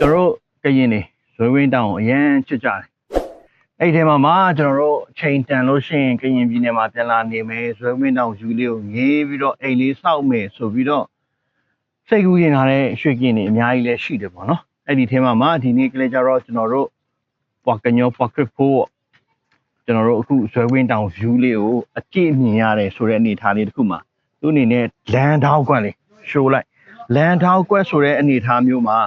ကျွန်တော်တို့ကရင်နေဇွေဝင်းတောင်အရန်ချစ်ကြတယ်အဲ့ဒီထဲမှာမှကျွန်တော်တို့ချိန်တန်လို့ရှိရင်ကရင်ပြည်နယ်မှာပြန်လာနေမယ်ဇွေဝင်းတောင်ယူလေးကိုငေးပြီးတော့အိမ်လေးစောက်မယ်ဆိုပြီးတော့စိတ်ကူးရင်လာတဲ့ရွှေကင်းနေအများကြီးလည်းရှိတယ်ပေါ့နော်အဲ့ဒီထဲမှာမှဒီနေ့ကလေးကျတော့ကျွန်တော်တို့ပွားကညောပွားခရစ်ဖို့ကျွန်တော်တို့အခုဇွဲဝင်းတောင် view လေးကိုအကြည့်မြင်ရတယ်ဆိုတဲ့အနေအထားလေးတစ်ခုမှာသူ့အနေနဲ့လန်ထောက်ကွက်လေး show လိုက်လန်ထောက်ကွက်ဆိုတဲ့အနေအထားမျိုးမှာ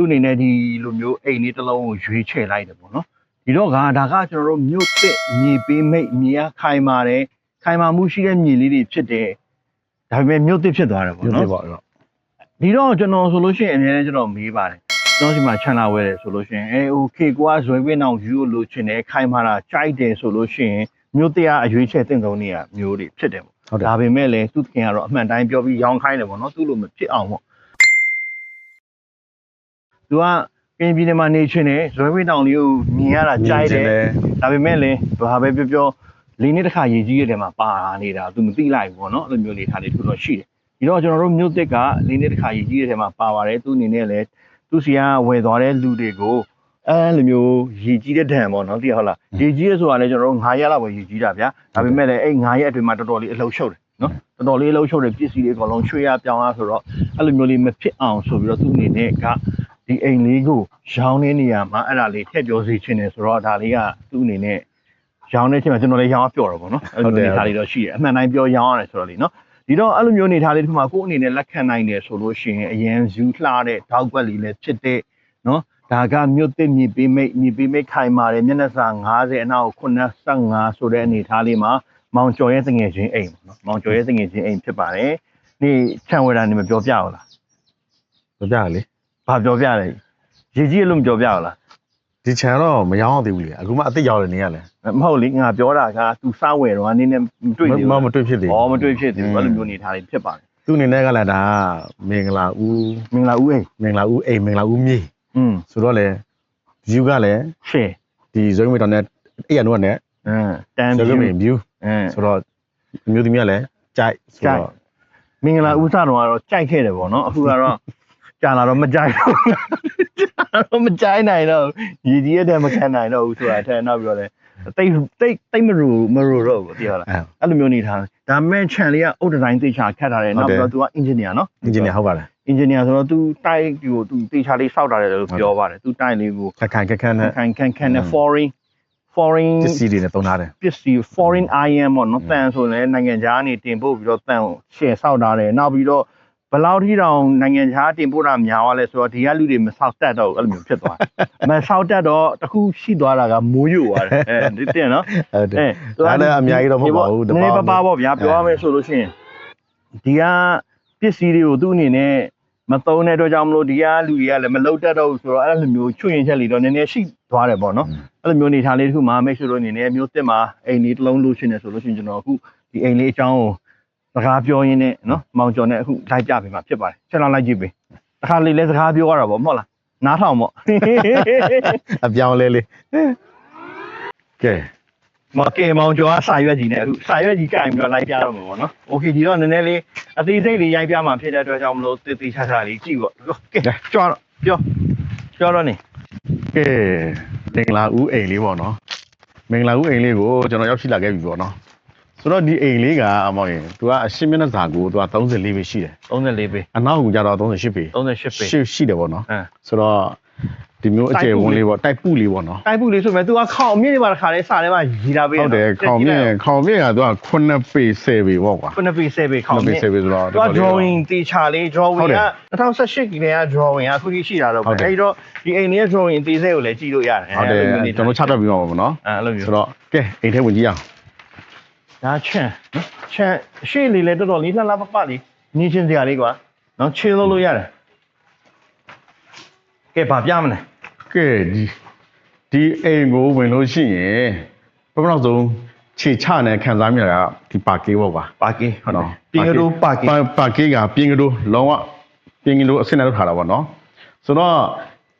သူ့အနေနဲ့ဒီလိုမျိုးအိမ်လေးတစ်လုံးကိုရွေးချယ်လိုက်တယ်ပေါ့နော်ဒီတော့ကဒါကကျွန်တော်တို့မြို့တစ်မြေပေးမိတ်မြေအားခိုင်မာတယ်ခိုင်မာမှုရှိတဲ့မြေလေးတွေဖြစ်တယ်ဒါပေမဲ့မြို့တစ်ဖြစ်သွားတယ်ပေါ့နော်ပေါ့တော့ဒီတော့ကျွန်တော်ဆိုလို့ရှိရင်အများနဲ့ကျွန်တော်မေးပါတယ်ကျွန်တော်ဒီမှာခြံလာဝဲတယ်ဆိုလို့ရှိရင်အဲဟိုခေကွာဇွဲပင်းအောင်ယူလို့ချင်တယ်ခိုင်မာတာကြိုက်တယ်ဆိုလို့ရှိရင်မြို့တရားအရွေးချယ်တင်ကုန်နေရမျိုးတွေဖြစ်တယ်ပေါ့ဒါပေမဲ့လည်းသူခင်ကတော့အမှန်တိုင်းပြောပြီးရောင်းခိုင်းတယ်ပေါ့နော်သူ့လိုမဖြစ်အောင်ပေါ့ သူကကင်းပြည်နယ်မှာနေချင်တယ်ဇွဲပင်းတောင်လေးကိုမြင်ရတာကြိုက်တယ်ဒါပေမဲ့လည်းဘာပဲပြောပြောလေးနေ့တစ်ခါရေကြီးတဲ့ထဲမှာပါနေတာသူမသိလိုက်ဘူးပေါ့နော်အဲ့လိုမျိုးလေးထားလေးထူတော့ရှိတယ်ဒီတော့ကျွန်တော်တို့မြို့သစ်ကလေးနေ့တစ်ခါရေကြီးတဲ့ထဲမှာပါပါတယ်သူအနေနဲ့လည်းသူစီကဝယ်သွားတဲ့လူတွေကိုအဲ့လိုမျိုးရေကြီးတဲ့ဒဏ်ပေါ့နော်သိရဟုတ်လားရေကြီးရဆိုတာလည်းကျွန်တော်တို့9ရက်လောက်ပဲရေကြီးတာဗျာဒါပေမဲ့လည်းအဲ့9ရက်အတွင်းမှာတော်တော်လေးအလှုပ်ရှုပ်တယ်နော်တော်တော်လေးအလှုပ်ရှုပ်တယ်ပစ္စည်းတွေအကုန်လုံးချွေရပြောင်းရဆိုတော့အဲ့လိုမျိုးလေးမဖြစ်အောင်ဆိုပြီးတော့သူအနေနဲ့က ဒီအိမ်လေးကိုရောင်းနေနေရမှာအဲ့ဒါလေးထည့်ပြောစီချင်တယ်ဆိုတော့ဒါလေးကသူ့အနေနဲ့ရောင်းတဲ့ချိန်မှာကျွန်တော်လည်းရောင်းအောင်ပြောတော့ဗောနော်အဲ့လိုအနေထားလေးတော့ရှိတယ်အမှန်တိုင်းပြောရောင်းရတယ်ဆိုတော့လေနော်ဒီတော့အဲ့လိုမျိုးအနေထားလေးဒီမှာကိုယ့်အနေနဲ့လက်ခံနိုင်တယ်ဆိုလို့ရှိရင်အရန်ယူလှတဲ့ထောက်ကွက်လေးလည်းဖြစ်တဲ့နော်ဒါကမြို့သစ်မြေပေးမိတ်မြေပေးမိတ်ခိုင်မာတယ်မျက်နှာစာ90အနောက်85ဆိုတဲ့အနေထားလေးမှာမောင်ကျော်ရဲ့တငယ်ချင်းအိမ်ပေါ့နော်မောင်ကျော်ရဲ့တငယ်ချင်းအိမ်ဖြစ်ပါတယ်နေ့ခြံဝဲတာနေမပြောပြဘူးလားပြောပြရလေ ဘာပြောပြလဲရေကြီးလို့မပြောပြဘူးလား ဒီခြံတော့မရောင်းအောင်သေးဘူးလေအခုမှအစ်စ်ရောက်နေနေရလဲ မဟုတ်လေငါပြောတာက तू စားဝယ်တော့အနေနဲ့မတွေ့သေးဘူး မ လား မတွေ့ဖြစ်သေး ။အော်မတွေ့ဖြစ်သေးဘူးအဲ့လိုမျိုးနေထားလေးဖြစ်ပါတယ် သူ့အနေနဲ့ကလည်းဒါမင်္ဂလာဦး ။မင်္ဂလာဦးအိမ် မင်္ဂလာဦးအိမ်မင်္ဂလာဦးမြေ ။อืม ဆိုတော့လေ view ကလည်း ရှယ် ဒီဇွဲမီတောင်နဲ့အဲ့ရနုကနဲ့ ။အင်းတန် ဇွဲ ပြီ မီ view အင်း ဆိုတော့အမျိုးသမီးကလည်းကြိုက်ဆိုတော့ မင်္ဂလာဦးစားတော့ကတော့ကြိုက်ခဲ့တယ်ပေါ့နော်။အခုကတော့ ကြာလာတော့မကြိုက်တော့ဘူး။ကြာလာတော့မကြိုက်နိုင်တော့ဘူးရည်ကြီးရတဲ့မခံနိုင်တော့ဘူးဆိုတာအထက်နောက်ပြီးတော့လေတိတ်တိတ်တိတ်မရူမရူတော့ဘူးသိရလား အဲ အဲ့လိုမျိုးနေထားတယ်ဒါမဲ့ channel လေးကအုတ်ဒီဇိုင်းသေချာခတ်ထားတယ်နောက်ပြီးတော့ तू က engineer နော် အင်ဂျင်နီယာဟုတ်ပါတယ် engineer ဆိုတော့ तू တိုက်ကို तू သေချာလေးစောက်ထားတယ်လို့ပြောပါတယ် तू တိုက်လေးကို ခက်ခန့်ခက်ခန့်နဲ့ ခံခံခံနဲ့ อืม foreign foreign ပစ္စည်းတွေနဲ့တုံးထားတယ် ပစ္စည်း foreign iron ပေါ့နော်တန်ဆိုလည်းနိုင်ငံခြားကနေတင်ပို့ပြီးတော့တန်ကိုရှယ်ဆောက်ထားတယ်နောက်ပြီးတော့ ဘယ်လောက်ထိတောင်နိုင်ငံခြားတင်ပို့တာများသွားလဲဆိုတော့ဒီကလူတွေမဆောက်တတ်တော့ဘူးအဲ့လိုမျိုးဖြစ်သွားတယ်မဆောက်တတ်တော့တခုရှိသွားတာကမိုးရွသွားတယ်အဲဒီတင်နော်ဟုတ်တယ်အဲဒါလည်းအများကြီးတော့မဟုတ်ပါဘူးနည်းနည်းပါးပါးပေါ့ဗျာပြောရမယ်ဆိုလို့ရှိရင်ဒီကပစ္စည်းတွေကိုသူ့အနေနဲ့မသုံးတဲ့အတွက်ကြောင့်မလို့ဒီကလူတွေကလည်းမလုတ်တတ်တော့ဘူးဆိုတော့အဲ့လိုမျိုးချွတ်ရင်ချက်လေးတော့နည်းနည်းရှိသွားတယ်ပေါ့နော်အဲ့လိုမျိုးနေထားလေးတစ်ခုမှာမိတ်ဆွေတို့အနေနဲ့မျိုးတစ်မှာအိမ်လေးတစ်လုံးလို့ရှိနေဆိုလို့ရှိရင်ကျွန်တော်အခုဒီအိမ်လေးအကြောင်းကို စကားပြောရင်းနဲ့နော်မောင်ကျော်နဲ့အခုလိုက်ပြပေးမှာဖြစ်ပါတယ်ချက်လောက်လိုက်ကြည့်ပေးတစ်ခါလေးလဲစကားပြောရတာပေါ့မဟုတ်လားနားထောင်ပေါ့ အပြောင်းလဲလေးကဲ မကဲမောင်ကျော်ကစာရွက်ကြီးနဲ့အခုစာရွက်ကြီးကြိုင်ပြီးတော့လိုက်ပြတော့မှာပေါ့နော်โอเคဒီတော့နည်းနည်းလေးအသေးစိတ်လေးရိုက်ပြမှာဖြစ်တဲ့အတွက်ကြောင့်မလို့တေးသေးချာချာလေးကြည့်ပေါ့ကဲကြွားတော့ပြောပြောတော့နေ ကဲမင်္ဂလာဦးအိမ်လေးပေါ့နော်မင်္ဂလာဦးအိမ်လေးကိုကျွန်တော်ရောက်ရှိလာခဲ့ပြီပေါ့နော် ဆိုတော့ဒီအိမ်လေးကအမောင်ရင်သူကအရှင်းမျက်နှာစာကိုသူက34ပဲရှိတယ်34ပေအနောက်ကိုကျတော့38ပေ38ပေရှိရှိတယ်ပေါ့နော်ဟမ်ဆိုတော့ဒီမျိုးအကျယ်ဝန်းလေးပေါ့တိုက်ပုလေးပေါ့နော်တိုက်ပုလေးဆိုမဲ့ तू ကခေါင်မြင့်နေပါတခါလေးစာထဲမှာရီလာပေးဟုတ်တယ်ခေါင်မြင့်ခေါင်မြင့်ကသူက9ပေ10ပေပေါ့ကွာခုနှစ်ပေ10ပေခေါင်9ပေမြင့်10ပေဆိုတော့သူက drawing တေချာလေး drawing ဟုတ်တယ်က2018ကလေးက drawing ကအခုကြီးရှိတာတော့ဟုတ်တယ်အဲဒီတော့ဒီအိမ်လေး drawing တေးစဲကိုလည်းကြည့်လို့ရတယ်ဟုတ်တယ်အဲ့လိုမျိုးကျွန်တော်ချပြပြီးမှာပေါ့နော်အဲ့လိုမျိုးဆိုတော့ကဲအိမ်ထဲဝင်ကြည့်အောင် ဒါချန်နော်ချန်အရှိလေးလည်းတော်တော်လေးလှလှပပလေးနေချင်းစရာလေးကွာနော်ချင်းလို့လို့ရတယ်ကဲဗာပြမလဲကဲဒီဒီအိမ်ကိုဝင်လို့ရှိရင်ပထမဆုံးခြေချနဲ့ခံစားမိတာကဒီပါကေးပေါ့ကွာပါကေဟုတ်တယ်နော်ပြင်ကလေးပါကေပါပါကေးကပြင်ကလေးလုံးဝပြင်ကလေးအဆင့်နဲ့လောက်ထားတာပေါ့နော်ဆိုတော့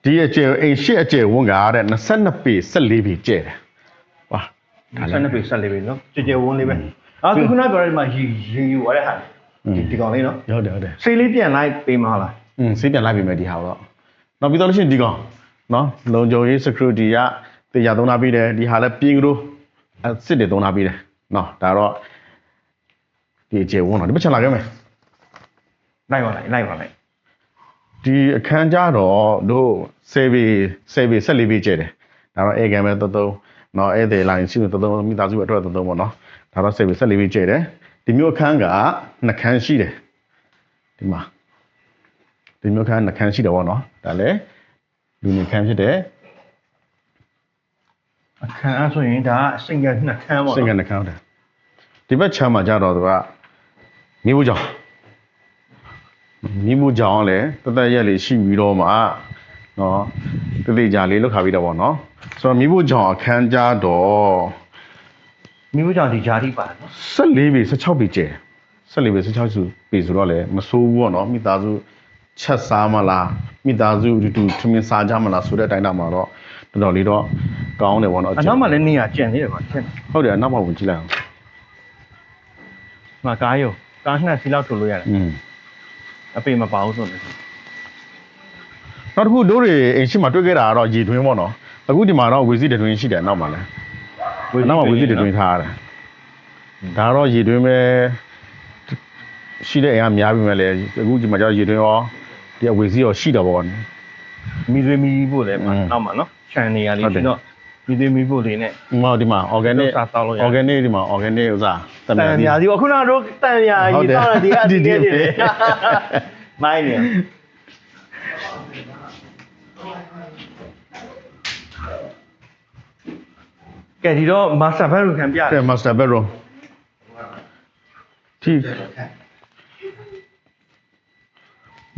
ဒီအကျယ်အိမ်ရှစ်အကျယ်ဝန်းကတဲ့22ပေ14ပေကျဲတယ်ဝါဒါလည်း 12ပေ14ပေနော်ကြည်ကြဝန်းလေးပဲအာခုနကပြောရတဲ့မှာရီရီယူရတဲ့ဟာဒီဒီကောင်လေးနော်ဟုတ်တယ်ဟုတ်တယ်စိတ်လေးပြန်လိုက်ပေးမလားอืมစိတ်ပြန်လိုက်ပြီမယ်ဒီဟာတော့နောက်ပြီးတော့လို့ရှိရင်ဒီကောင်နော်လုံခြုံရေး security ကတရားသုံးထားပေးတယ်ဒီဟာလည်းပြင်ကလို့အစ်စ်တွေသုံးထားပေးတယ်နော်ဒါတော့ဒီအကျေဝန်းတော့ဒီပတ်ချင်လာခဲ့မယ်လိုက်ပါလိုက်လိုက်ပါလိုက်ဒီအခန်းကြတော့တို့ဆေးဘီဆေးဘီဆက်လေးဘီကျဲတယ်ဒါတော့အေဂမ်ပဲသုံးသုံး နော်ဧည့်သည်လိုင်းရှိလို့သုံးသုံးမိသားစုအတွက်သုံးသုံးပေါ့နော်ဒါတော့ဆေးဘီဆက်လေးဘီကျဲတယ်ဒီမျိုးအခန်းကနှစ်ခန်းရှိတယ်ဒီမှာဒီမျိုးအခန်းနှစ်ခန်းရှိတယ်ပေါ့နော်ဒါလည်းလူနေခန်းဖြစ်တယ်အခန်းအားဆိုရင်ဒါကစိတ်ကနှစ်ခန်းပေါ့စိတ်ကနှစ်ခန်းဟုတ်တယ်ဒီဘက်ချမ်းမှာကြတော့သူကမိဖို့ကြောင့်မိဖို့ကြောင့်လည်းတသက်ရက်လေးရှိပြီးတော့မှ နော်တတိကြလေးလောက်ခါပြီးတော့ပေါ့နော်ဆိုတော့မိဖို့ကြောင့်အခန်းကြတော့မိဖို့ကြောင့်ဒီဂျာတိပါနော်14ပေ16ပေကျဲ14ပေ16စုပေဆိုတော့လည်းမဆိုးဘူးပေါ့နော်မိသားစုချက်စားမလားမိသားစုတူတူထမင်းစားကြမလားဆိုတဲ့အတိုင်းတာမှာတော့တော်တော်လေးတော့ကောင်းတယ်ပေါ့နော်အနောက်မှာလည်းနေရကျန်သေးတယ်ကွာချက်ဟုတ်တယ်အနောက်ဘက်ကိုကြည့်လိုက်အောင်မကားရုံကားနှစ်စီလောက်ထုတ်လို့ရတယ်อืมအပေမပါဘူးဆိုနေ နောက်တစ်ခုတို့တွေအိမ်ရှိမှတွေ့ခဲ့တာကတော့ရေတွင်းပေါ့နော်အခုဒီမှာတော့ဝေစီတတွင်းရှိတယ်နောက်မှာလဲနောက်မှာဝေစီတတွင်းထားရတယ်ဒါကတော့ရေတွင်းပဲရှိတဲ့အိမ်ကများပြီမဲ့လေအခုဒီမှာကျတော့ရေတွင်းရောဒီအဝေစီရောရှိတော့ပေါ့မိသွေးမီဖို့လည်းอืมနောက်မှာနော်ခြံနေရလေးဟုတ်တယ်ရှိတော့မိသွေးမီဖို့လေးနဲ့ဟောဒီမှာ organic လောက်စားတောက်လို့ရတယ် organic ဒီမှာ organic ဥစားတန်များစီခုနကတော့တန်များဟုတ်ကြီးတယ်တောက်ရဒီအဒီဒီဒီဒီမိုင်းနေ ကဲဒီတော့ master bedroom ခံပြတယ် တဲ့ master bedroom ဒီ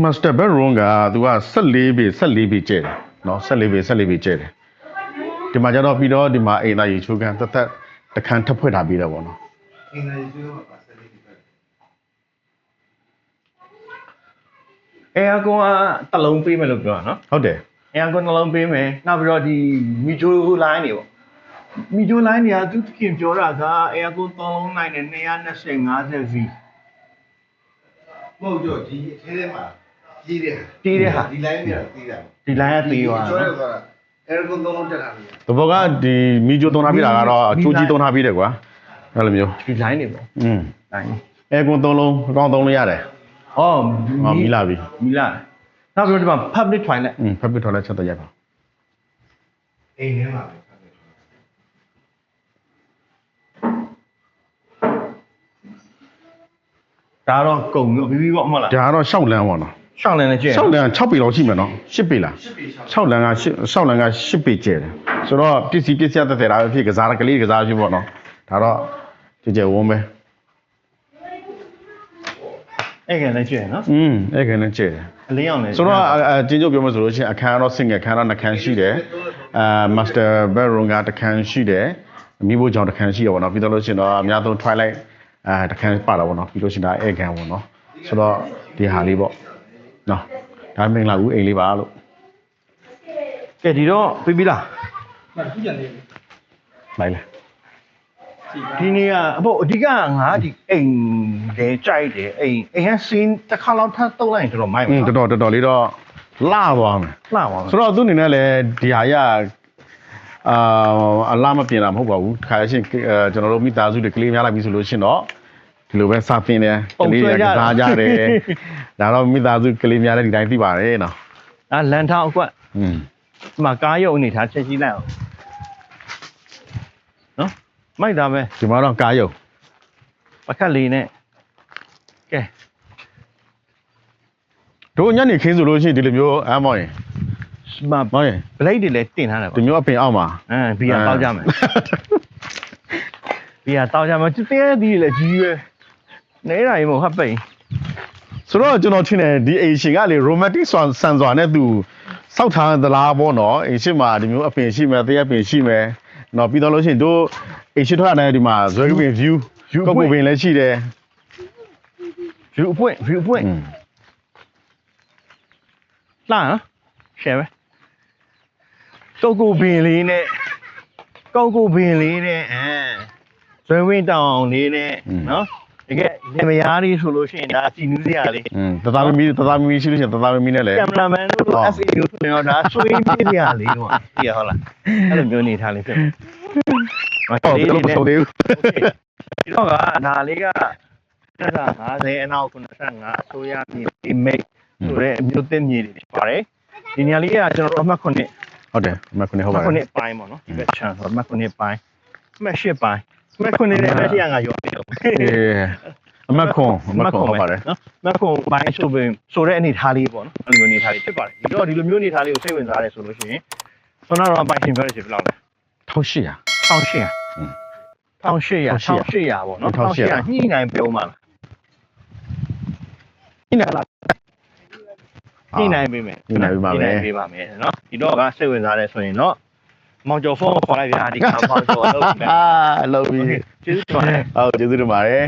master bedroom ကသူက14ပေ14ပေကျဲတယ်เนาะ14ပေ14ပေကျဲတယ်ဒီမှာကျတော့ပြီးတော့ဒီမှာအိမ်သားရေချိုးကန်တက်တက်တခန်းထပ်ဖွက်ထားပြီးတော့ဗောနော် အင်္ဂလိပ်ပြောမှာပါစလိပ်ပဲ အဲအကွန်ကတစ်လုံးပေးမယ်လို့ပြောတာနော် ဟုတ်တယ် အဲအကွန်တစ်လုံးပေးမယ်နောက်ပြီးတော့ဒီမီဂျိုလိုင်းတွေပေါ့ မီဂျိုလိုင်းတွေကသူတခင်ပြောတာကအဲအကွန်သုံးလုံးနိုင်နဲ့220 50 V မဟုတ်ကြောဒီအထဲထဲမှာကြီးတဲ့ ကြီးတဲ့ဟာ ဒီ line နဲ့ပြီးတာ ဒီ line ကသေးသွား ကျော် တာ ရ နော် သွားတာအဲကွန်သုံးလုံးတက်တာလေ တဘောကဒီမီဂျိုတုံးထားပြီးတာကတော့အကျိုးကြီးတုံးထားပြီးတယ်ကွာအဲ့လိုမျိုး ဒီ line တွေပေါ့ อืม line အဲကွန်သုံးလုံးအကောင့်သုံးလို့ရတယ် ။အော် ဟောမီလာပြီ မီလာ။နောက်ပြီးတော့ဒီမှာ public toilet อืมဖက်ပစ်ထော်လက်ချက်တော့ရိုက်ပါ အိမ်ထဲမှာပဲ ဒါတော့ကုန်ပြီပြီးပြီပေါ့မဟုတ်လားဒါကတော့ရှောက်လန်းပေါ့နော်။ရှောင်းလန်းနဲ့ကျဲ့ရှောက်လန်း6ပေလောက်ရှိမယ်နော်10ပေလားရှစ်ပေရှောက်6လမ်းက6လမ်းက10ပေကျဲတယ်ဆိုတော့ပစ္စည်းပစ္စည်းတက်တယ်ဒါပဲဖြစ်ကစားကလေးကစားဖြစ်ပေါ့နော်ဒါတော့ကြည်ကြဲဝုန်းပဲအဲ့ကန်လည်းကျဲ့နော်อืมအဲ့ခင်နဲ့ကျဲတယ်။အလင်းအောင်လည်းဆိုတော့အကျင်းချုပ်ပြောမှဆိုလို့ရှိရင်အခန်းကတော့ single ခန်းတော့နှစ်ခန်းရှိတယ်အာ master bedroom ကတစ်ခန်းရှိတယ်မိဖို့ကြောင့်တစ်ခန်းရှိရပါတော့ပြီးတော့လို့ရှိရင်တော့အများဆုံး twilight အာတစ်ခန်းပါတော့ဗောနော်ပြီးလို့ရှိရင်ဒါ air gun ဗောနော်ဆိုတော့ဒီဟာလေးပေါ့နော်ဒါမင်္ဂလာဦးအိမ်လေးပါလို့ကဲဒီတော့ပြီးပြီလားလိုက်လေ။ဒီနေ့ကအဖို့အဓိကငါဒီအိမ်တဲ့ကြိုက်တယ်အိမ်အိမ်ကစင်းတစ်ခါလောက်ထပ်တုံးလိုက်ရင်တော်တော်မိုက်อืမှာมတော်တော်တော်တော်လေးတော့လှသွားမယ်လှပါမယ်ဆိုတော့သူအနေနဲ့လည်းဒီဟာရအာအလားမပြင်တာမဟုတ်ပါဘူးခါရရှင်အဲကျွန်တော်တို့မိသားစုတွေကလေးများလိုက်ပြီဆိုလို့ရှင်တော့ ဒီလိုပဲစာပင်တယ်ကလေးတွေကစားကြတယ်ဒါတော့မိသားစုကလေးများလည်းဒီတိုင်းသိပါတယ်နော်။ဒါလန်ထောင်းအကွက်อืมဒီမှာကားရုပ်အနေထားချက်ကြည့်လိုက်အောင်။နော်။မိုက်တာပဲဒီမှာတော့ကားယုံပကတ်လေးနဲ့ကဲတို့ညနေခင်းဆိုလို့ရှိရင်ဒီလိုမျိုးအမောင်းရင်ဒီမှာမောင်းရင်ဘလိတ်တွေလည်းတင်ထားတယ်ဒီပေါ့မျိုးအပင်အောက်မှာအမ်ဘီယာတောက်ကြမယ်ဘီယာတောက်ကြမယ်တင်းဒီလည်းကြီးပဲ နေတာရေမဟုတ်ဟပ်ပိန်ဆိုတော့ကျွန်တော်ထင်တယ်ဒီအိမ်ရှင်ကလေ romantic ဆန်ဆန်စွာနဲ့သူစောက်ထားသလားပေါ့နော်အိမ်ရှင်မှာဒီမျိုးအပင်ရှိမယ်တရားပင်ရှိမယ်နော်ပြီးတော့လို့ရှိရင်တို့အိမ်ရှင်ထွက်တဲ့ဒီမှာဇွဲကပင် view ကောက်ကိုပင်လည်းရှိတယ်ဗီယူအပွင့်ဗီယူအပွင့်อืมလှနော်ရှယ်ပဲကောက်ကိုပင်လေးနဲ့ကောက်ကိုပင်လေးနဲ့အဲဇွဲဝင်းတောင်လေးနဲ့နော်တကယ် နေမယားလေးဆိုလို့ရှိရင်ဒါကြည်နူးစရာလေးอืมတသားမီတသားမီရှိလို့ရှိရင်တသားမီနဲ့လည်း ကင်မရာမန်တို့ဟုတ် FA တို့ဆိုရင်တော့ဒါဆွေးပြစရာလေးတော့သိရဟုတ်လားအဲ့လိုမျိုးနေထားလေးဖြစ်မယ်ဟုတ်တယ်လို့မဆိုသေးဘူးဒီတော့ကဒါလေးက50အနောက်95အစိုးရမြေအိမိတ်ဆိုတဲ့အမျိုးသစ်မြေတွေဖြစ်ပါတယ်ဒီနေရာလေးကကျွန်တော်တို့အမှတ်9 ဟုတ်တယ်မခုနေဟုတ်မှပါတ်တယ်9ပိုင်းပေါ့နော်ဒီဘက်ချန်ဆိုမှတ်9ပိုင်းမှတ်10ပိုင်းမှတ်9နဲ့မှတ်10ကရောပြီးတော့အေး အမတ်ခွန်အမတ်ခွန်ဟုတ်ပါတယ်နော်မှတ်9ပိုင်းဆိုပြီးဆိုတဲ့အနေထားလေးပေါ့နော်အဲ့လိုမျိုးအနေထားလေးဖြစ်ပါတယ်ဒီတော့ဒီလိုမျိုးအနေထားလေးကိုစိတ်ဝင်စားတယ်ဆိုလို့ရှိရင်ဆွမ်းနာတော့ပိုင်ရှင်ပြောရစီဘယ်လောက်လဲ1800 1800อืม1800 1800ပေါ့နော်1800 1800ညှိနိုင်ပြောမှာလားညနေလားညှိနိုင်ပေးမယ်ညှိနှိုင်းပေးပါမယ်ညှိနှိုင်းပေးပါမယ်နော်ဒီတော့ကစိတ်ဝင်စားတယ်ဆိုရင်တော့မောင်ကျော်ဖုန်းကိုခေါ်လိုက်ဗျာဒီကောင်မောင်ကျော်လုပ်ပြီအာလောက်ပြီကျေးဇူးတင်ပါတယ်ဟုတ်ကျေးဇူးတင်ပါတယ်